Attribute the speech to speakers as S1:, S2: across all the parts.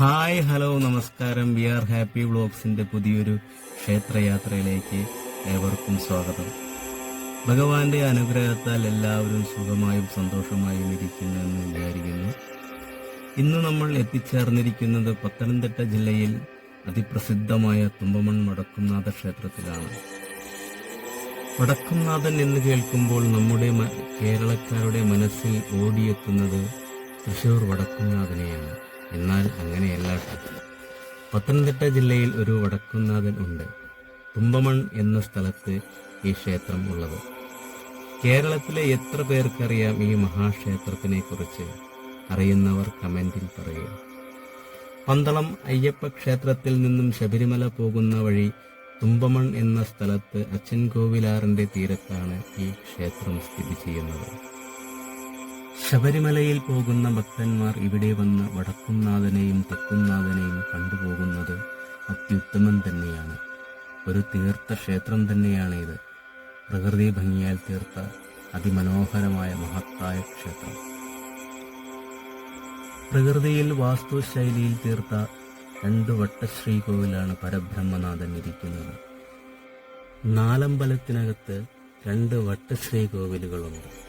S1: Hi hello നമസ്കാരം. We are happy വ്ളോഗ്സിന്റെ പുതിയൊരു ക്ഷേത്രയാത്രയിലേക്ക് ഏവർക്കും സ്വാഗതം. ഭഗവാന്റെ അനുഗ്രഹത്താൽ എല്ലാവരും സുഖമായും സന്തോഷമായും ഇരിക്കുന്നു എന്ന് വിചാരിക്കുന്നു. ഇന്ന് നമ്മൾ എത്തിച്ചേർന്നിരിക്കുന്നത് പത്തനംതിട്ട ജില്ലയിൽ അതിപ്രസിദ്ധമായ തുമ്പമൺ വടക്കുംനാഥ ക്ഷേത്രത്തിലാണ്. വടക്കുംനാഥൻ എന്ന് കേൾക്കുമ്പോൾ നമ്മുടെ കേരളക്കാരുടെ മനസ്സിൽ ഓടിയെത്തുന്നത് തൃശൂർ വടക്കുംനാഥനെയാണ്. എന്നാൽ അങ്ങനെയല്ല. പത്തനംതിട്ട ജില്ലയിൽ ഒരു വടക്കുന്നാഥൻ ഉണ്ട്. തുമ്പമൺ എന്ന സ്ഥലത്ത് ഈ ക്ഷേത്രം ഉള്ളത്. കേരളത്തിലെ എത്ര പേർക്കറിയാം ഈ മഹാക്ഷേത്രത്തിനെ കുറിച്ച് അറിയുന്നവർ കമന്റിൽ പറയുക പന്തളം അയ്യപ്പ ക്ഷേത്രത്തിൽ നിന്നും ശബരിമല പോകുന്ന വഴി തുമ്പമൺ എന്ന സ്ഥലത്ത് അച്ഛൻ കോവിലാറിന്റെ തീരത്താണ് ഈ ക്ഷേത്രം സ്ഥിതി ചെയ്യുന്നത്. ശബരിമലയിൽ പോകുന്ന ഭക്തന്മാർ ഇവിടെ വന്ന് വടക്കുംനാഥനെയും തെക്കുംനാഥനെയും കണ്ടുപോകുന്നത് അത്യുത്തമം തന്നെയാണ്. ഒരു തീർത്ഥ ക്ഷേത്രം തന്നെയാണ് ഇത് പ്രകൃതി ഭംഗിയാൽ തീർത്ത അതിമനോഹരമായ മഹത്തായ ക്ഷേത്രം. പ്രകൃതിയിൽ വാസ്തുശൈലിയിൽ തീർത്ത രണ്ട് വട്ടശ്രീകോവിലാണ് പരബ്രഹ്മനാഥൻ ഇരിക്കുന്നത്. നാലമ്പലത്തിനകത്ത് രണ്ട് വട്ടശ്രീകോവിലുകളുണ്ട്.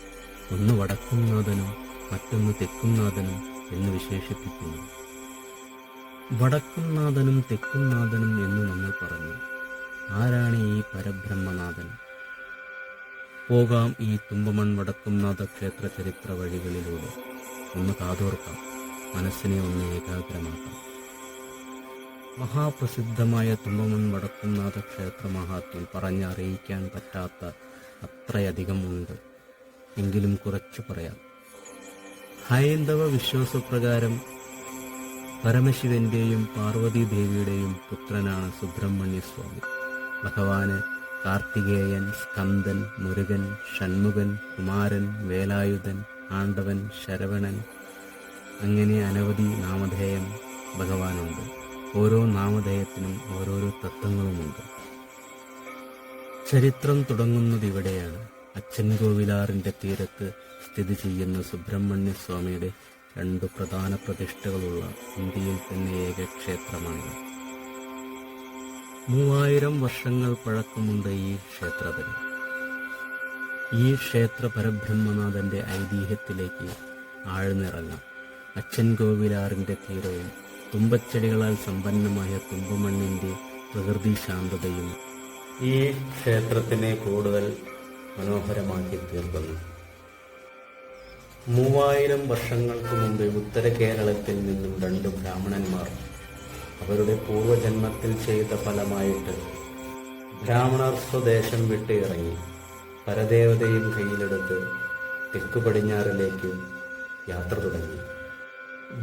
S1: ഒന്ന് വടക്കുംനാഥനും മറ്റൊന്ന് തെക്കുംനാഥനും എന്ന് വിശേഷിപ്പിക്കുന്നു. വടക്കുംനാഥനും തെക്കുംനാഥനും എന്ന് നമ്മൾ പറഞ്ഞു. ആരാണ് ഈ പരബ്രഹ്മനാഥൻ? പോകാം ഈ തുമ്പമൺ വടക്കുംനാഥ ക്ഷേത്ര ചരിത്ര വഴികളിലൂടെ. ഒന്ന് കാതോർക്കാം. മനസ്സിനെ ഒന്ന് ഏകാഗ്രമാക്കാം. മഹാപ്രസിദ്ധമായ തുമ്പമൺ വടക്കുംനാഥ ക്ഷേത്ര മഹാത്മ്യം പറഞ്ഞറിയിക്കാൻ പറ്റാത്ത അത്രയധികം ഉണ്ട്. എങ്കിലും കുറച്ച് പറയാം. ഹൈന്ദവ വിശ്വാസപ്രകാരം പരമശിവന്റെയും പാർവതി ദേവിയുടെയും പുത്രനാണ് സുബ്രഹ്മണ്യ സ്വാമി ഭഗവാന് കാർത്തികേയൻ സ്കന്ദൻ മുരുകൻ ഷൺമുഖൻ കുമാരൻ വേലായുധൻ ആണ്ടവൻ ശരവണൻ അങ്ങനെ അനവധി നാമധേയം ഭഗവാനുണ്ട്. ഓരോ നാമധേയത്തിനും ഓരോരോ തത്വങ്ങളുമുണ്ട്. ചരിത്രം തുടങ്ങുന്നത് ഇവിടെയാണ്. അച്ഛൻകോവിലാറിന്റെ തീരത്ത് സ്ഥിതി ചെയ്യുന്ന സുബ്രഹ്മണ്യ സ്വാമിയുടെ രണ്ട് പ്രധാന പ്രതിഷ്ഠകളുള്ള ഇന്ത്യയിൽ തന്നെ ഏക ക്ഷേത്രമാണ്. മൂവായിരം വർഷങ്ങൾ പഴക്കമുണ്ട് ഈ ക്ഷേത്രത്തിന് ഈ ക്ഷേത്ര പരബ്രഹ്മനാഥന്റെ ഐതിഹ്യത്തിലേക്ക് ആഴ്ന്നിറങ്ങാം. അച്ഛൻകോവിലാറിന്റെ തീരവും തുമ്പച്ചെടികളാൽ സമ്പന്നമായ തുമ്പമണ്ണിന്റെ പ്രകൃതി ശാന്തതയും ഈ ക്ഷേത്രത്തിനെ കൂടുതൽ മനോഹരമാക്കി തീർക്കുന്നു. മൂവായിരം വർഷങ്ങൾക്ക് മുമ്പ് ഉത്തര കേരളത്തിൽ നിന്നും രണ്ട് ബ്രാഹ്മണന്മാർ അവരുടെ പൂർവജന്മത്തിൽ ചെയ്ത ഫലമായിട്ട് ബ്രാഹ്മണർ സ്വദേശം വിട്ട് ഇറങ്ങി പരദേവതയും കയ്യിലെടുത്ത് തെക്ക് പടിഞ്ഞാറിലേക്ക് യാത്ര തുടങ്ങി.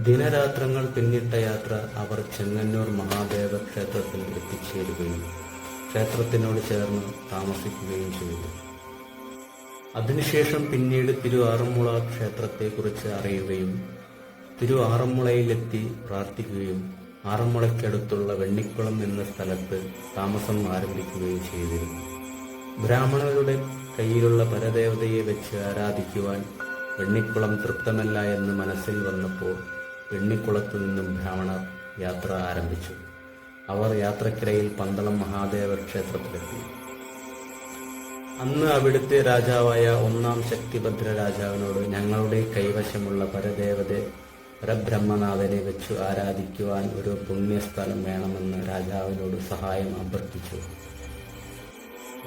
S1: ദിനരാത്രങ്ങൾ പിന്നിട്ട യാത്ര അവർ ചെങ്ങന്നൂർ മഹാദേവ ക്ഷേത്രത്തിൽ എത്തിച്ചേരുകയും ക്ഷേത്രത്തിനോട് ചേർന്ന് താമസിക്കുകയും ചെയ്തു. അതിനുശേഷം പിന്നീട് തിരു ആറന്മുള ക്ഷേത്രത്തെക്കുറിച്ച് അറിയുകയും തിരു ആറന്മുളയിലെത്തി പ്രാർത്ഥിക്കുകയും ആറന്മുളയ്ക്കടുത്തുള്ള വെണ്ണിക്കുളം എന്ന സ്ഥലത്ത് താമസം ആരംഭിക്കുകയും ചെയ്തിരുന്നു. ബ്രാഹ്മണരുടെ കയ്യിലുള്ള പരദേവതയെ വെച്ച് ആരാധിക്കുവാൻ വെണ്ണിക്കുളം തൃപ്തമല്ല എന്ന് മനസ്സിൽ വന്നപ്പോൾ വെണ്ണിക്കുളത്തു നിന്നും ബ്രാഹ്മണർ യാത്ര ആരംഭിച്ചു. അവർ യാത്രക്കിടയിൽ പന്തളം മഹാദേവ ക്ഷേത്രത്തിലെത്തി. അന്ന് അവിടുത്തെ രാജാവായ ഒന്നാം ശക്തിഭദ്ര രാജാവിനോട് ഞങ്ങളുടെ കൈവശമുള്ള പരദേവത പരബ്രഹ്മനാഥനെ വെച്ചു ആരാധിക്കുവാൻ ഒരു പുണ്യസ്ഥലം വേണമെന്ന് രാജാവിനോട് സഹായം അഭ്യർത്ഥിച്ചു.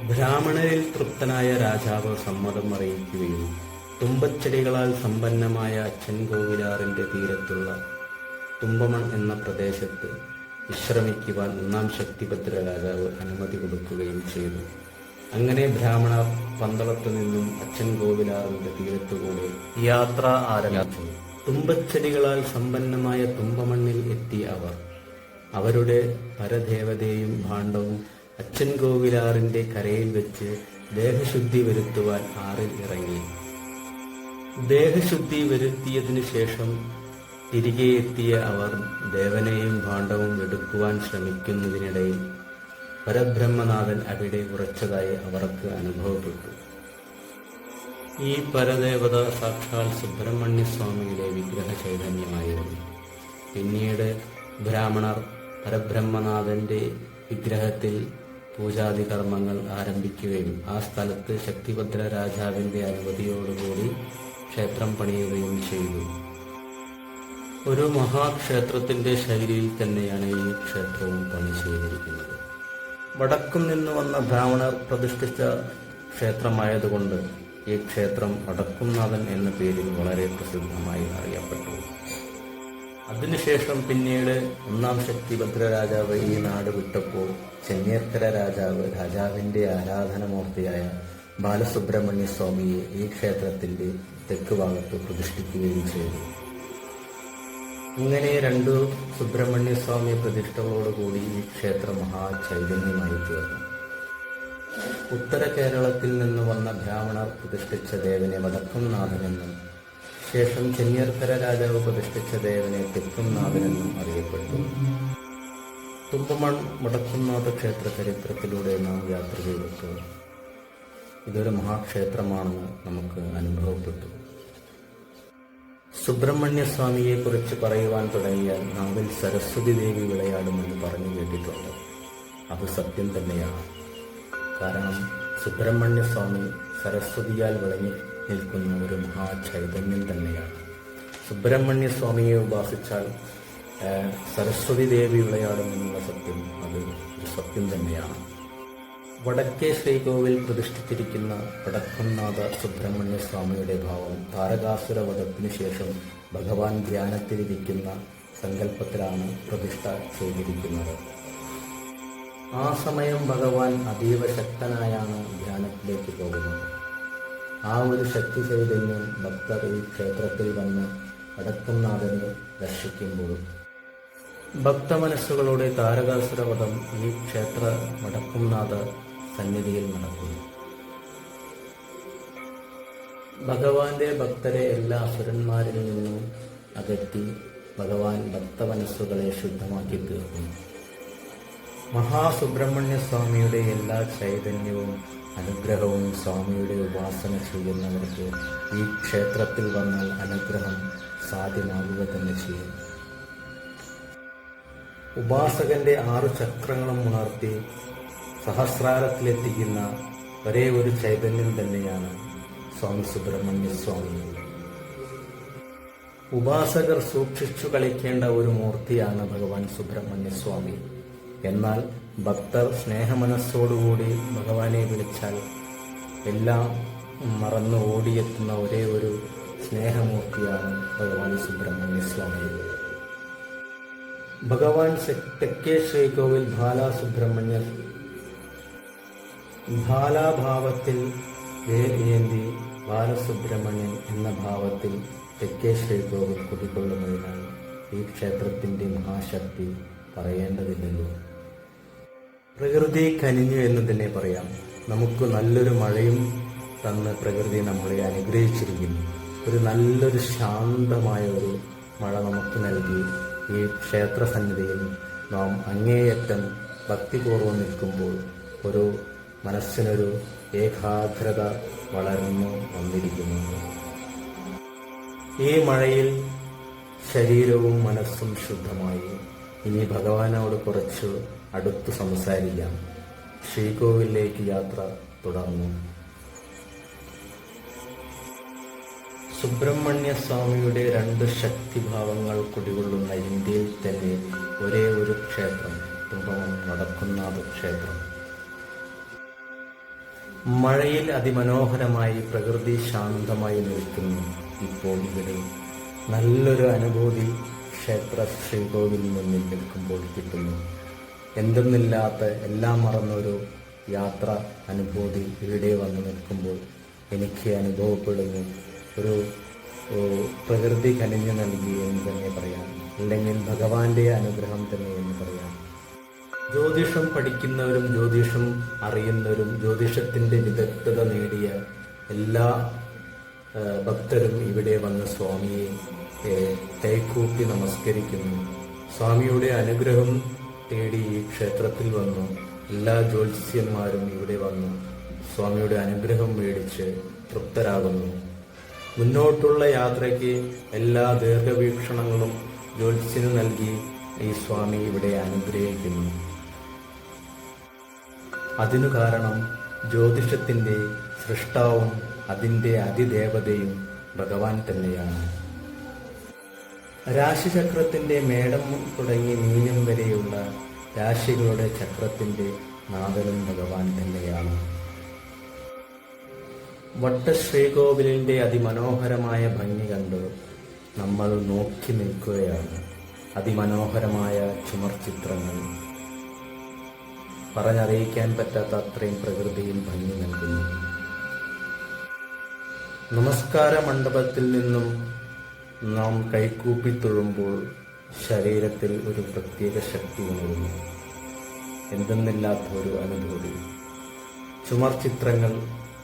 S1: ബ്രാഹ്മണരിൽ തൃപ്തനായ രാജാവ് സമ്മതം അറിയിക്കുകയും തുമ്പച്ചെടികളാൽ സമ്പന്നമായ അച്ഛൻകോവിലാറിന്റെ തീരത്തുള്ള തുമ്പമൺ എന്ന പ്രദേശത്ത് വിശ്രമിക്കുവാൻ ഒന്നാം ശക്തിഭദ്ര രാജാവ് അനുമതി കൊടുക്കുകയും ചെയ്തു. അങ്ങനെ ബ്രാഹ്മണർ പന്തളത്ത് നിന്നും അച്ഛൻ കോവിലാറിന്റെ തീരത്തുകൂടെ യാത്ര ആരംഭിച്ചു. തുമ്പച്ചെടികളാൽ സമ്പന്നമായ തുമ്പമണ്ണിൽ എത്തി അവർ. അവരുടെ പരദേവതയും ഭാണ്ഡവും അച്ഛൻ കോവിലാറിന്റെ കരയിൽ വെച്ച് ദേഹശുദ്ധി വരുത്തുവാൻ ആറിൽ ഇറങ്ങി. ദേഹശുദ്ധി വരുത്തിയതിനു ശേഷം തിരികെ എത്തിയ അവർ ദേവനെയും ഭാണ്ഡവും എടുക്കുവാൻ ശ്രമിക്കുന്നതിനിടയിൽ പരബ്രഹ്മനാഥൻ അവിടെ ഉറച്ചതായി അവർക്ക് അനുഭവപ്പെട്ടു. ഈ പരദേവത സാക്ഷാൽ സുബ്രഹ്മണ്യ സ്വാമിയുടെ വിഗ്രഹ ചൈതന്യമായിരുന്നു പിന്നീട് ബ്രാഹ്മണർ പരബ്രഹ്മനാഥന്റെ വിഗ്രഹത്തിൽ പൂജാതി കർമ്മങ്ങൾ ആരംഭിക്കുകയും ആ സ്ഥലത്ത് ശക്തിഭദ്ര രാജാവിന്റെ അനുമതിയോടുകൂടി ക്ഷേത്രം പണിയുകയും ചെയ്തു. ഒരു മഹാക്ഷേത്രത്തിന്റെ ശൈലിയിൽ തന്നെയാണ് ഈ ക്ഷേത്രവും പണി ചെയ്തിരിക്കുന്നത്. വടക്കും നിന്ന് വന്ന ബ്രാഹ്മണർ പ്രതിഷ്ഠിച്ച ക്ഷേത്രമായതുകൊണ്ട് ഈ ക്ഷേത്രം വടക്കുംനാഥൻ എന്ന പേരിൽ വളരെ പ്രസിദ്ധമായി അറിയപ്പെട്ടു. അതിനുശേഷം പിന്നീട് ഒന്നാം ശക്തിഭദ്ര രാജാവ് ഈ നാട് വിട്ടപ്പോൾ ചെന്നീർക്കര രാജാവ് രാജാവിന്റെ ആരാധനമൂർത്തിയായ ബാലസുബ്രഹ്മണ്യ സ്വാമിയെ ഈ ക്ഷേത്രത്തിന്റെ തെക്ക് ഭാഗത്ത് പ്രതിഷ്ഠിക്കുകയും ചെയ്തു. ഇങ്ങനെ രണ്ടു സുബ്രഹ്മണ്യ സ്വാമി പ്രതിഷ്ഠകളോടുകൂടി ഈ ക്ഷേത്രം മഹാചൈതന്യമായി തീർന്നു. ഉത്തര കേരളത്തിൽ നിന്ന് വന്ന ബ്രാഹ്മണർ പ്രതിഷ്ഠിച്ച ദേവനെ വടക്കുംനാഥനെന്നും ശേഷം ചെന്നിയർക്കര രാജാവ് പ്രതിഷ്ഠിച്ച ദേവനെ തെക്കുംനാഥനെന്നും അറിയപ്പെട്ടു. തുമ്പമൺ വടക്കുംനാഥ ക്ഷേത്ര ചരിത്രത്തിലൂടെ നാം യാത്ര ചെയ്തിട്ട് ഇതൊരു മഹാക്ഷേത്രമാണെന്ന് നമുക്ക് അനുഭവപ്പെട്ടു. സുബ്രഹ്മണ്യ സ്വാമിയെ കുറിച്ച് പറയുവാൻ തുടങ്ങിയാൽ നാവിൽ സരസ്വതി ദേവി വിളയാടുമെന്ന് പറഞ്ഞു കേട്ടിട്ടുണ്ട്. അത് സത്യം തന്നെയാണ്. കാരണം സുബ്രഹ്മണ്യ സ്വാമി സരസ്വതിയാൽ വിളങ്ങി നിൽക്കുന്ന ഒരു മഹാചൈതന്യം തന്നെയാണ്. സുബ്രഹ്മണ്യ സ്വാമിയെ ഉപാസിച്ചാൽ സരസ്വതി ദേവി വിളയാടുമെന്നുള്ള സത്യം അത് ഒരു സത്യം തന്നെയാണ്. വടക്കേ ശ്രീകോവിൽ പ്രതിഷ്ഠിച്ചിരിക്കുന്ന വടക്കുംനാഥ സുബ്രഹ്മണ്യ സ്വാമിയുടെ ഭാവം താരകാസുര വധത്തിനു ശേഷം ഭഗവാൻ ധ്യാനത്തിലിരിക്കുന്ന സങ്കല്പത്തിലാണ് പ്രതിഷ്ഠ ചെയ്തിരിക്കുന്നത്. ആ സമയം ഭഗവാൻ അതീവ ശക്തനായാണ് ധ്യാനത്തിലേക്ക് പോകുന്നത്. ആ ഒരു ശക്തി ചൈതന്യം ഭക്തർ ഈ ക്ഷേത്രത്തിൽ വന്ന് വടക്കുംനാഥനെ ദർശിക്കുമ്പോൾ ഭക്തമനസ്സുകളുടെ താരകാസുരവധം ഈ ക്ഷേത്ര വടക്കുംനാഥ സന്നിധിയിൽ നടക്കുന്നു. ഭഗവാന്റെ ഭക്തരെ എല്ലാ അസുരന്മാരിൽ നിന്നും അകറ്റി ഭഗവാൻ ഭക്തമനസ്സുകളെ ശുദ്ധമാക്കി തീർക്കുന്നു. മഹാസുബ്രഹ്മണ്യ സ്വാമിയുടെ എല്ലാ ചൈതന്യവും അനുഗ്രഹവും സ്വാമിയുടെ ഉപാസന ചെയ്യുന്നവർക്ക് ഈ ക്ഷേത്രത്തിൽ വന്നാൽ അനുഗ്രഹം സാധ്യമാകുക തന്നെ ചെയ്യും. ഉപാസകന്റെ ആറു ചക്രങ്ങളും ഉണർത്തി സഹസ്രാരത്തിലെത്തിക്കുന്ന ഒരേ ഒരു ചൈതന്യം തന്നെയാണ് സ്വാമി സുബ്രഹ്മണ്യ സ്വാമി. ഉപാസകർ സൂക്ഷിച്ചു കളിക്കേണ്ട ഒരു മൂർത്തിയാണ് ഭഗവാൻ സുബ്രഹ്മണ്യ സ്വാമി. എന്നാൽ ഭക്തർ സ്നേഹമനസ്സോടുകൂടി ഭഗവാനെ വിളിച്ചാൽ എല്ലാം മറന്നു ഓടിയെത്തുന്ന ഒരേ ഒരു സ്നേഹമൂർത്തിയാണ് ഭഗവാൻ സുബ്രഹ്മണ്യ സ്വാമി. ഭഗവാൻ തെക്കേ ശ്രീകോവിൽ ബാലാസുബ്രഹ്മണ്യർ ബാലാഭാവത്തിൽ വേലിയേന്തി ബാലസുബ്രഹ്മണ്യൻ എന്ന ഭാവത്തിൽ തെക്കേ ശ്രീകോവിൽ കുടികൊള്ളുന്നതിനാൽ ഈ ക്ഷേത്രത്തിന്റെ മഹാശക്തി പറയേണ്ടതില്ലല്ലോ. പ്രകൃതി കനിഞ്ഞു എന്ന് തന്നെ പറയാം. നമുക്ക് നല്ലൊരു മഴയും തന്ന് പ്രകൃതി നമ്മളെ അനുഗ്രഹിച്ചിരിക്കുന്നു. ഒരു നല്ലൊരു ശാന്തമായ ഒരു മഴ നമുക്ക് നൽകി ഈ ക്ഷേത്ര സന്നിധിയിൽ നാം അങ്ങേയറ്റം ഭക്തിപൂർവം നിൽക്കുമ്പോൾ ഒരു മനസ്സിനൊരു ഏകാഗ്രത വളർന്നു വന്നിരിക്കുന്നു. ഈ മഴയിൽ ശരീരവും മനസ്സും ശുദ്ധമായി. ഇനി ഭഗവാനോട് കുറച്ച് അടുത്ത് സംസാരിക്കാം. ശ്രീകോവിലേക്ക് യാത്ര തുടർന്നു. സുബ്രഹ്മണ്യ സ്വാമിയുടെ രണ്ട് ശക്തിഭാവങ്ങൾ കുടികൊള്ളുന്ന ഇന്ത്യയിൽ തന്നെ ഒരേ ഒരു ക്ഷേത്രം തുമ്പമൺ നടക്കുന്ന ക്ഷേത്രം. മഴയിൽ അതിമനോഹരമായി പ്രകൃതി ശാന്തമായി നിൽക്കുന്നു. ഇപ്പോൾ ഇവിടെ നല്ലൊരു അനുഭൂതി ക്ഷേത്ര ശ്രീകോവിലിൽ നിന്ന് നിൽക്കുമ്പോൾ കിട്ടുന്നു. എന്തെന്നില്ലാത്ത എല്ലാം മറന്നൊരു യാത്ര അനുഭൂതി ഇവിടെ വന്ന് നിൽക്കുമ്പോൾ എനിക്ക് അനുഭവപ്പെടുന്നു. ഒരു പ്രകൃതി കനിഞ്ഞു നൽകി എന്ന് തന്നെ പറയാം. അല്ലെങ്കിൽ ഭഗവാന്റെ അനുഗ്രഹം തന്നെ എന്ന് പറയാം. ജ്യോതിഷം പഠിക്കുന്നവരും ജ്യോതിഷം അറിയുന്നവരും ജ്യോതിഷത്തിന്റെ വിദഗ്ധത നേടിയ എല്ലാ ഭക്തരും ഇവിടെ വന്ന് സ്വാമിയെ ഏ, നമസ്കരിക്കുന്നു. സ്വാമിയുടെ അനുഗ്രഹം തേടി ഈ ക്ഷേത്രത്തിൽ വന്നു. എല്ലാ ജ്യോത്സ്യന്മാരും ഇവിടെ വന്നു. സ്വാമിയുടെ അനുഗ്രഹം മേടിച്ച് തൃപ്തരാകുന്നു. മുന്നോട്ടുള്ള യാത്രയ്ക്ക് എല്ലാ ദീർഘവീക്ഷണങ്ങളും ജ്യോത്സ്യന് നൽകി ഈ സ്വാമി ഇവിടെ അനുഗ്രഹിക്കുന്നു. അതിനു കാരണം ജ്യോതിഷത്തിന്റെ സൃഷ്ടാവും അതിന്റെ അതിദേവതയും ഭഗവാൻ തന്നെയാണ്. രാശിചക്രത്തിന്റെ മേടം തുടങ്ങി മീനം വരെയുള്ള രാശികളുടെ ചക്രത്തിന്റെ നാഥനും ഭഗവാൻ തന്നെയാണ്. വട്ടശ്രീകോവിലിന്റെ അതിമനോഹരമായ ഭംഗി കണ്ട് നമ്മൾ നോക്കി നിൽക്കുകയാണ്. അതിമനോഹരമായ ചുമർ ചിത്രങ്ങൾ പറഞ്ഞറിയിക്കാൻ പറ്റാത്ത അത്രയും പ്രകൃതിയിൽ ഭംഗി നൽകുന്നു. നമസ്കാര മണ്ഡപത്തിൽ നിന്നും നാം കൈകൂപ്പി തൊഴുമ്പോൾ ശരീരത്തിൽ ഒരു പ്രത്യേക ശക്തി ഉണരുന്നു. എന്തെന്നില്ലാത്ത ഒരു അനുഭൂതി. ചുമർ ചിത്രങ്ങൾ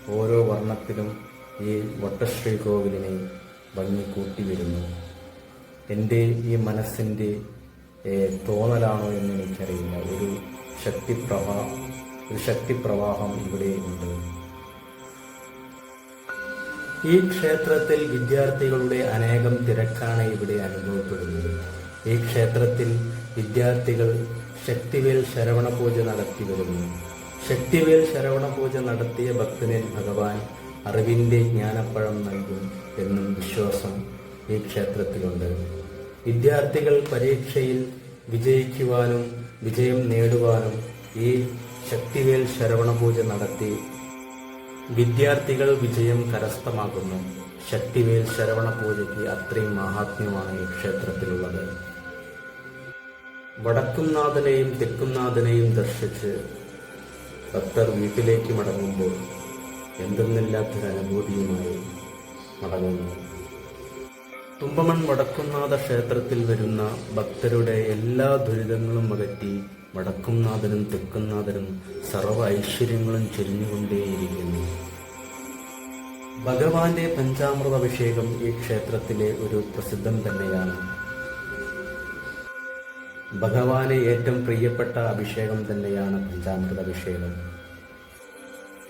S1: ഓരോ വർണത്തിലും ഈ വട്ടശ്രീ കോവിലിനെ ഭംഗി കൂട്ടി വരുന്നു. എന്റെ ഈ മനസ്സിന്റെ തോന്നലാണോ എന്ന് എനിക്കറിയില്ല. ഒരു ശക്തിപ്രവാ ഒരു ശക്തിപ്രവാഹം ഇവിടെയുണ്ട് ഈ ക്ഷേത്രത്തിൽ വിദ്യാർത്ഥികളുടെ അനേകം തിരക്കാണ് ഇവിടെ അനുഭവപ്പെടുന്നത്. ഈ ക്ഷേത്രത്തിൽ വിദ്യാർത്ഥികൾ ശക്തിവേൽ ശരവണ പൂജ നടത്തി വരുന്നു. ശക്തിവേൽ ശരവണ പൂജ നടത്തിയ ഭക്തനിൽ ഭഗവാൻ അറിവിന്റെ ജ്ഞാനപ്പഴം നൽകും എന്നും വിശ്വാസം ഈ ക്ഷേത്രത്തിലുണ്ട്. വിദ്യാർത്ഥികൾ പരീക്ഷയിൽ വിജയിക്കുവാനും വിജയം നേടുവാനും ഈ ശക്തിവേൽ ശരവണ പൂജ നടത്തി വിദ്യാർത്ഥികൾ വിജയം കരസ്ഥമാക്കുന്നു. ശക്തിവേൽ ശരവണ പൂജയ്ക്ക് അത്രയും മഹാത്മ്യമാണ് ഈ ക്ഷേത്രത്തിലുള്ളത്. വടക്കുംനാഥനെയും തെക്കുംനാഥനെയും ദർശിച്ച് ഭക്തർ വീട്ടിലേക്ക് മടങ്ങുമ്പോൾ എന്തെന്നില്ലാത്തൊരനുഭൂതിയുമായി മടങ്ങുന്നു. തുമ്പമൺ വടക്കുംനാഥ ക്ഷേത്രത്തിൽ വരുന്ന ഭക്തരുടെ എല്ലാ ദുരിതങ്ങളും അകറ്റി വടക്കുംനാഥനും തെക്കുംനാഥനും സർവ ഐശ്വര്യങ്ങളും ചൊരിഞ്ഞുകൊണ്ടേയിരിക്കുന്നു. ഭഗവാന്റെ പഞ്ചാമൃത അഭിഷേകം ഈ ക്ഷേത്രത്തിലെ ഒരു പ്രസിദ്ധം തന്നെയാണ്. ഭഗവാനെ ഏറ്റവും പ്രിയപ്പെട്ട അഭിഷേകം തന്നെയാണ് പഞ്ചാമൃത അഭിഷേകം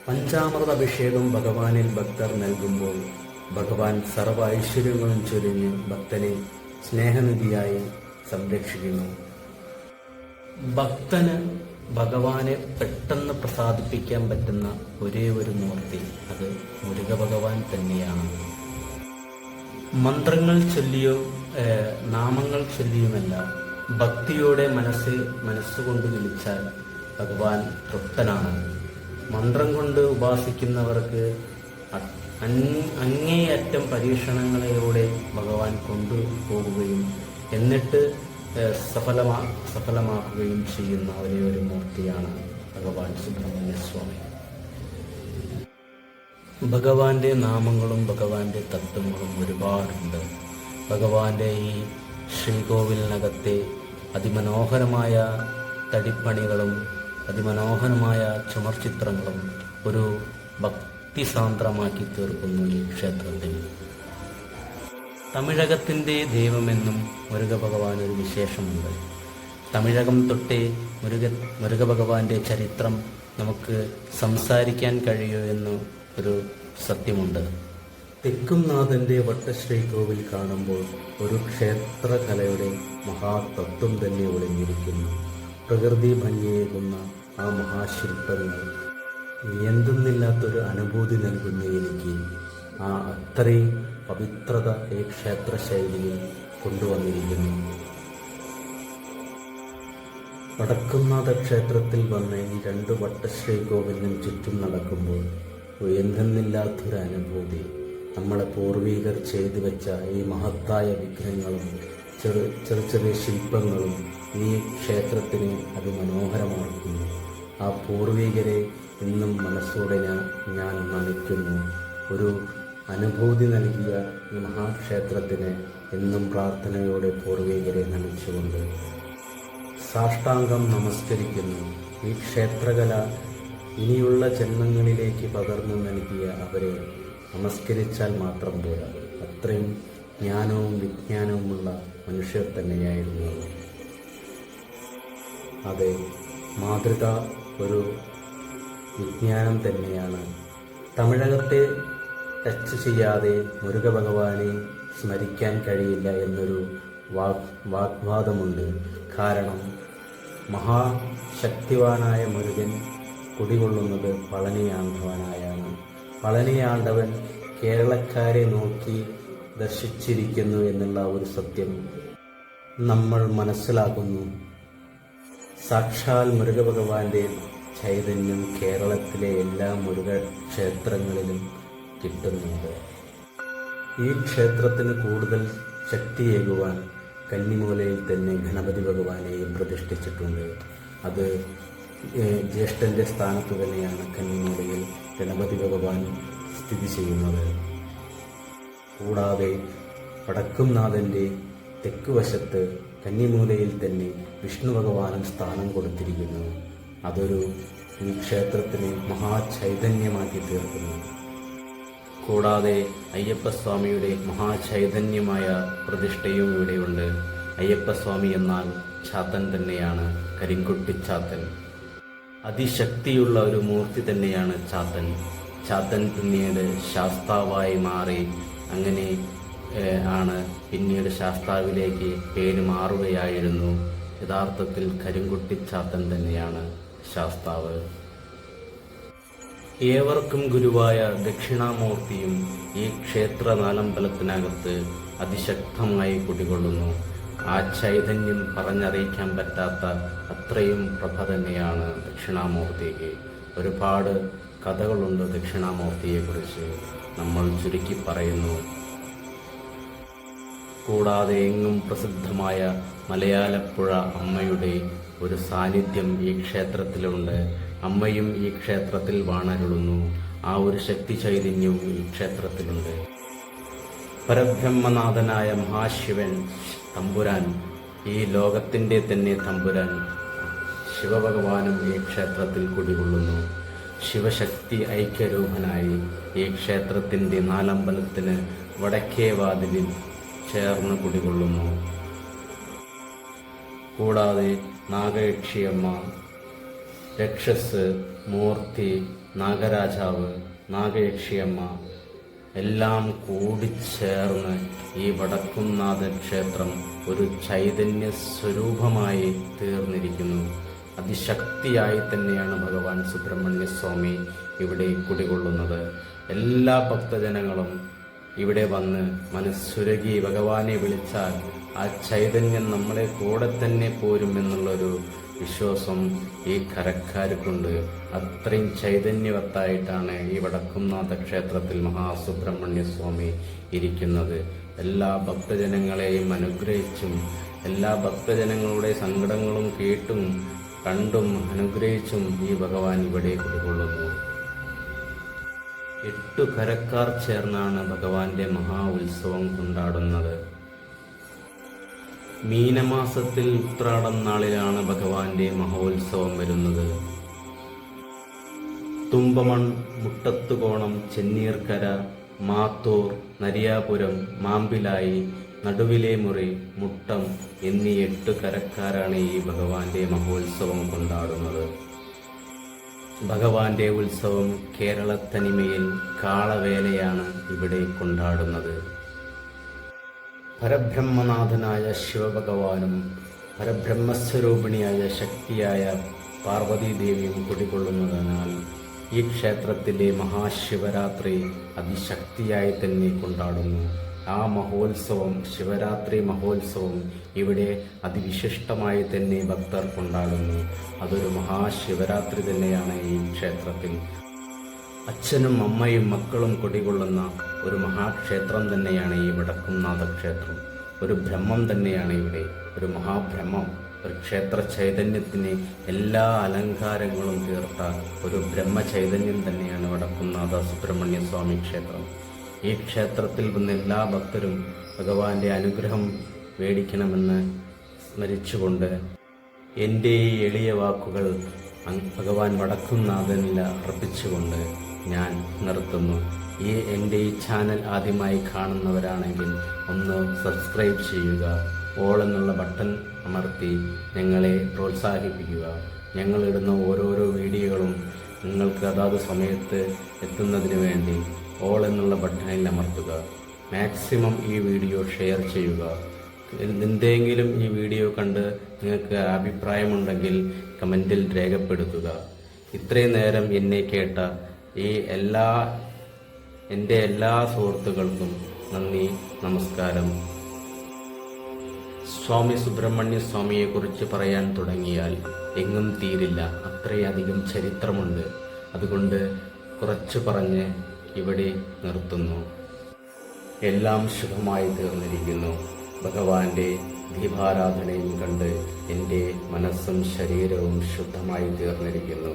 S1: പഞ്ചാമൃത അഭിഷേകം ഭഗവാനിൽ ഭക്തർ നൽകുമ്പോൾ ഭഗവാൻ സർവ ഐശ്വര്യങ്ങളും ചൊരിഞ്ഞ് ഭക്തനെ സ്നേഹനിധിയായി സംരക്ഷിക്കുന്നു. ഭക്തന് ഭഗവാനെ പെട്ടെന്ന് പ്രസാദിപ്പിക്കാൻ പറ്റുന്ന ഒരേ ഒരു മൂർത്തി അത് മുരുക ഭഗവാൻ തന്നെയാണ്. മന്ത്രങ്ങൾ ചൊല്ലിയോ നാമങ്ങൾ ചൊല്ലിയുമല്ല ഭക്തിയോടെ മനസ്സ് മനസ്സുകൊണ്ട് വിളിച്ചാൽ ഭഗവാൻ തൃപ്തനാണ്. മന്ത്രം കൊണ്ട് ഉപാസിക്കുന്നവർക്ക് അങ്ങേയറ്റം പരീക്ഷണങ്ങളിലൂടെ ഭഗവാൻ കൊണ്ടുപോകുകയും എന്നിട്ട് സഫലമാ സഫലമാക്കുകയും ചെയ്യുന്ന ഒരേ ഒരു മൂർത്തിയാണ് ഭഗവാൻ സുബ്രഹ്മണ്യ സ്വാമി. ഭഗവാന്റെ നാമങ്ങളും ഭഗവാന്റെ തത്വങ്ങളും ഒരുപാടുണ്ട്. ഭഗവാന്റെ ഈ ശ്രീകോവിലിനകത്തെ അതിമനോഹരമായ തടിപ്പണികളും അതിമനോഹരമായ ചുമർചിത്രങ്ങളും ഒരു ഭക്തിസാന്ദ്രമാക്കി തീർക്കുന്നു ഈ ക്ഷേത്രത്തിൽ. തമിഴകത്തിന്റെ ദൈവമെന്നും മുരുക ഭഗവാൻ ഒരു വിശേഷമുണ്ട്. തമിഴകം തൊട്ടേ മുരുക മുരുക ഭഗവാന്റെ ചരിത്രം നമുക്ക് സംസാരിക്കാൻ കഴിയൂ എന്ന് ഒരു സത്യമുണ്ട്. തെക്കുംനാഥന്റെ വട്ടശ്രീ കോവിൽ കാണുമ്പോൾ ഒരു ക്ഷേത്രകലയുടെ മഹാതത്വം തന്നെ ഒളിഞ്ഞിരിക്കുന്നു. പ്രകൃതി ഭംഗിയേകുന്ന ആ മഹാശില്പങ്ങൾ എന്തെന്നില്ലാത്തൊരു അനുഭൂതി നൽകുന്ന എനിക്ക് ആ അത്രയും പവിത്രത ഈ ക്ഷേത്ര ശൈലിയിൽ കൊണ്ടുവന്നിരിക്കുന്നു. വടക്കുംനാഥ ക്ഷേത്രത്തിൽ വന്ന് ഈ രണ്ട് വട്ടശ്രീ കോവിലിനും ചുറ്റും നടക്കുമ്പോൾ എന്തെന്നില്ലാത്തൊരു അനുഭൂതി നമ്മളെ പൂർവീകർ ചെയ്തു വെച്ച ഈ മഹത്തായ വിഗ്രഹങ്ങളും ചെറു ചെറു ചെറിയ ശില്പങ്ങളും ഈ ക്ഷേത്രത്തിനെ അതിമനോഹരമാക്കുന്നു. ആ പൂർവീകരെ ഇന്നും മനസ്സോടെ ഞാൻ ഞാൻ നമിക്കുന്നു. ഒരു അനുഭൂതി നൽകിയ ഈ മഹാക്ഷേത്രത്തിന് എന്നും പ്രാർത്ഥനയോടെ പൂർവീകരെ നമിച്ചുകൊണ്ട്. സാഷ്ടാംഗം നമസ്കരിക്കുന്നു. ഈ ക്ഷേത്രകല ഇനിയുള്ള ജന്മങ്ങളിലേക്ക് പകർന്നു നൽകിയ അവരെ നമസ്കരിച്ചാൽ മാത്രം പോരാ. അത്രയും ജ്ഞാനവും വിജ്ഞാനവുമുള്ള മനുഷ്യർ തന്നെയായിരുന്നു അതെ മാതൃക ഒരു വിജ്ഞാനം തന്നെയാണ്. തമിഴകത്തെ ടച്ച് ചെയ്യാതെ മുരുക ഭഗവാനെ സ്മരിക്കാൻ കഴിയില്ല എന്നൊരു വാഗ് വാഗ്വാദമുണ്ട്. കാരണം മഹാശക്തിവാനായ മുരുകൻ കുടികൊള്ളുന്നത് പളനിയാണ്ടവനായാണ്. പളനിയാണ്ടവൻ കേരളക്കാരെ നോക്കി ദർശിച്ചിരിക്കുന്നു എന്നുള്ള ഒരു സത്യം നമ്മൾ മനസ്സിലാക്കുന്നു. സാക്ഷാൽ മുരുകഭഗവാന്റെ ചൈതന്യം കേരളത്തിലെ എല്ലാ മുരുക ക്ഷേത്രങ്ങളിലും കിട്ടുന്നുണ്ട്. ഈ ക്ഷേത്രത്തിന് കൂടുതൽ ശക്തിയേകുവാൻ കന്നിമൂലയിൽ തന്നെ ഗണപതി ഭഗവാനെയും പ്രതിഷ്ഠിച്ചിട്ടുണ്ട്. അത് ജ്യേഷ്ഠന്റെ സ്ഥാനത്ത് തന്നെയാണ് കന്നിമൂലയിൽ ഗണപതി ഭഗവാൻ സ്ഥിതി ചെയ്യുന്നത്. കൂടാതെ വടക്കുംനാഥന്റെ തെക്ക് വശത്ത് കന്നിമൂലയിൽ തന്നെ വിഷ്ണു ഭഗവാനും സ്ഥാനം കൊടുത്തിരിക്കുന്നു. അതൊരു ഈ ക്ഷേത്രത്തിന് മഹാചൈതന്യമാക്കി തീർക്കുന്നു. കൂടാതെ അയ്യപ്പസ്വാമിയുടെ മഹാചൈതന്യമായ പ്രതിഷ്ഠയും ഇവിടെയുണ്ട്. അയ്യപ്പസ്വാമി എന്നാൽ ചാത്തൻ തന്നെയാണ് കരിങ്കുട്ടിച്ചാത്തൻ അതിശക്തിയുള്ള ഒരു മൂർത്തി തന്നെയാണ് ചാത്തൻ. ചാത്തൻ പിന്നീട് ശാസ്താവായി മാറി അങ്ങനെ ആണ് പിന്നീട് ശാസ്താവിലേക്ക് പേര് മാറുകയായിരുന്നു. യഥാർത്ഥത്തിൽ കരിങ്കുട്ടിച്ചാത്തൻ തന്നെയാണ്. ശാസ്താവ്. ഏവർക്കും ഗുരുവായ ദക്ഷിണാമൂർത്തിയും ഈ ക്ഷേത്ര നാലമ്പലത്തിനകത്ത് അതിശക്തമായി കുടികൊള്ളുന്നു. ആ ചൈതന്യം പറഞ്ഞറിയിക്കാൻ പറ്റാത്ത അത്രയും പ്രഭ തന്നെയാണ് ദക്ഷിണാമൂർത്തിക്ക്. ഒരുപാട് കഥകളുണ്ട് ദക്ഷിണാമൂർത്തിയെക്കുറിച്ച് നമ്മൾ ചുരുക്കി പറയുന്നു. കൂടാതെ എങ്ങും പ്രസിദ്ധമായ മലയാലപ്പുഴ അമ്മയുടെ ഒരു സാന്നിധ്യം ഈ ക്ഷേത്രത്തിലുണ്ട്. അമ്മയും ഈ ക്ഷേത്രത്തിൽ വാണരുളുന്നു. ആ ഒരു ശക്തി ചൈതന്യവും ഈ ക്ഷേത്രത്തിലുണ്ട്. പരബ്രഹ്മനാഥനായ മഹാശിവൻ തമ്പുരാൻ ഈ ലോകത്തിന്റെ തന്നെ തമ്പുരാൻ ശിവഭഗവാനും ഈ ക്ഷേത്രത്തിൽ കുടികൊള്ളുന്നു. ശിവശക്തി ഐക്യരൂപനായി ഈ ക്ഷേത്രത്തിന്റെ നാലമ്പലത്തിന് വടക്കേ വാതിലിൽ ചേർന്ന് കുടികൊള്ളുന്നു. കൂടാതെ നാഗയക്ഷിയമ്മ. രക്ഷസ് മൂർത്തി നാഗരാജാവ് നാഗയക്ഷിയമ്മ. എല്ലാം കൂടിച്ചേർന്ന് ഈ വടക്കുംനാഥ ക്ഷേത്രം ഒരു ചൈതന്യ സ്വരൂപമായി തീർന്നിരിക്കുന്നു. അതിശക്തിയായി തന്നെയാണ് ഭഗവാൻ സുബ്രഹ്മണ്യ സ്വാമി ഇവിടെ കുടികൊള്ളുന്നത്. എല്ലാ ഭക്തജനങ്ങളും ഇവിടെ വന്ന് മനസ്സുരകി ഭഗവാനെ വിളിച്ചാൽ ആ ചൈതന്യം നമ്മളെ കൂടെ തന്നെ പോരും എന്നുള്ളൊരു വിശ്വാസം ഈ കരക്കാർക്കുണ്ട് അത്രയും ചൈതന്യവത്തായിട്ടാണ് ഈ വടക്കുംനാഥ ക്ഷേത്രത്തിൽ മഹാസുബ്രഹ്മണ്യസ്വാമി ഇരിക്കുന്നത്. എല്ലാ ഭക്തജനങ്ങളെയും അനുഗ്രഹിച്ചും എല്ലാ ഭക്തജനങ്ങളുടെ സങ്കടങ്ങളും കേട്ടും കണ്ടും അനുഗ്രഹിച്ചും ഈ ഭഗവാൻ ഇവിടെ കുടികൊള്ളുന്നു. എട്ടു കരക്കാർ ചേർന്നാണ് ഭഗവാന്റെ മഹാ ഉത്സവം കൊണ്ടാടുന്നത്. മീനമാസത്തിൽ ഉത്രാടം നാളിലാണ് ഭഗവാന്റെ മഹോത്സവം വരുന്നത്. തുമ്പമൺ മുട്ടത്തുകോണം ചെന്നീർക്കര മാത്തൂർ നരിയാപുരം മാമ്പിലായി നടുവിലെ മുറി മുട്ടം എന്നീ എട്ട് കരക്കാരാണ് ഈ ഭഗവാന്റെ മഹോത്സവം കൊണ്ടാടുന്നത്. ഭഗവാന്റെ ഉത്സവം കേരളത്തനിമയിൽ കാളവേലയാണ് ഇവിടെ കൊണ്ടാടുന്നത്. പരബ്രഹ്മനാഥനായ ശിവഭഗവാനും പരബ്രഹ്മസ്വരൂപിണിയായ ശക്തിയായ പാർവതീദേവിയും കുടികൊള്ളുന്നതിനാൽ ഈ ക്ഷേത്രത്തിലെ മഹാശിവരാത്രി അതിശക്തിയായി തന്നെ കൊണ്ടാടുന്നു. ആ മഹോത്സവം ശിവരാത്രി മഹോത്സവം ഇവിടെ അതിവിശിഷ്ടമായി തന്നെ ഭക്തർക്കുണ്ടാകുന്നു അതൊരു മഹാശിവരാത്രി തന്നെയാണ് ഈ ക്ഷേത്രത്തിൽ. അച്ഛനും അമ്മയും മക്കളും കൊടികൊള്ളുന്ന ഒരു മഹാക്ഷേത്രം തന്നെയാണ് ഈ വടക്കുംനാഥ ക്ഷേത്രം. ഒരു ബ്രഹ്മം തന്നെയാണ് ഇവിടെ. ഒരു മഹാബ്രഹ്മം ഒരു ക്ഷേത്ര ചൈതന്യത്തിന് എല്ലാ അലങ്കാരങ്ങളും തീർത്ത ഒരു ബ്രഹ്മ ചൈതന്യം തന്നെയാണ് വടക്കുംനാഥ സുബ്രഹ്മണ്യ സ്വാമി ക്ഷേത്രം. ഈ ക്ഷേത്രത്തിൽ വന്ന എല്ലാ ഭക്തരും ഭഗവാന്റെ അനുഗ്രഹം മേടിക്കണമെന്ന് സ്മരിച്ചുകൊണ്ട് എന്റെ ഈ എളിയ വാക്കുകൾ ഭഗവാൻ വടക്കുംനാഥനിൽ അർപ്പിച്ചുകൊണ്ട് ഞാൻ നിർത്തുന്നു. ഈ എന്റെ ഈ ചാനൽ ആദ്യമായി കാണുന്നവരാണെങ്കിൽ ഒന്ന് സബ്സ്ക്രൈബ് ചെയ്യുക ഓൾ എന്നുള്ള ബട്ടൺ അമർത്തി ഞങ്ങളെ പ്രോത്സാഹിപ്പിക്കുക. ഞങ്ങളിടുന്ന ഓരോരോ വീഡിയോകളും നിങ്ങൾക്ക് അതാത് സമയത്ത് എത്തുന്നതിന് വേണ്ടി ഓൾ എന്നുള്ള ബട്ടണിൽ അമർത്തുക. മാക്സിമം ഈ വീഡിയോ ഷെയർ ചെയ്യുക. എന്തെങ്കിലും ഈ വീഡിയോ കണ്ട് നിങ്ങൾക്ക് അഭിപ്രായമുണ്ടെങ്കിൽ കമന്റിൽ രേഖപ്പെടുത്തുക. ഇത്രയും നേരം എന്നെ കേട്ട ഈ എല്ലാ എന്റെ എല്ലാ സുഹൃത്തുക്കൾക്കും നന്ദി നമസ്കാരം. സ്വാമി സുബ്രഹ്മണ്യ സ്വാമിയെക്കുറിച്ച് പറയാൻ തുടങ്ങിയാൽ എങ്ങും തീരില്ല. അത്രയധികം ചരിത്രമുണ്ട്. അതുകൊണ്ട് കുറച്ച് പറഞ്ഞ് ഇവിടെ നിർത്തുന്നു. എല്ലാം ശുഭമായി തീർന്നിരിക്കുന്നു. ഭഗവാന്റെ ദീപാരാധനയും കണ്ട് എന്റെ മനസ്സും ശരീരവും ശുദ്ധമായി തീർന്നിരിക്കുന്നു.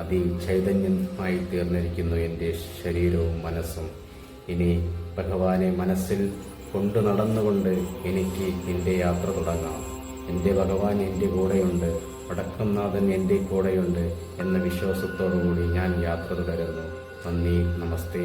S1: അതിചൈതന്യമായി തീർന്നിരിക്കുന്നു എന്റെ ശരീരവും മനസ്സും. ഇനി ഭഗവാനെ മനസ്സിൽ കൊണ്ടു നടന്നുകൊണ്ട് എനിക്ക് എന്റെ യാത്ര തുടങ്ങാം. എന്റെ ഭഗവാൻ എന്റെ കൂടെയുണ്ട്. വടക്കംനാഥൻ എന്റെ കൂടെയുണ്ട് എന്ന വിശ്വാസത്തോടു കൂടി ഞാൻ യാത്ര തുടരുന്നു. നന്ദി നമസ്തേ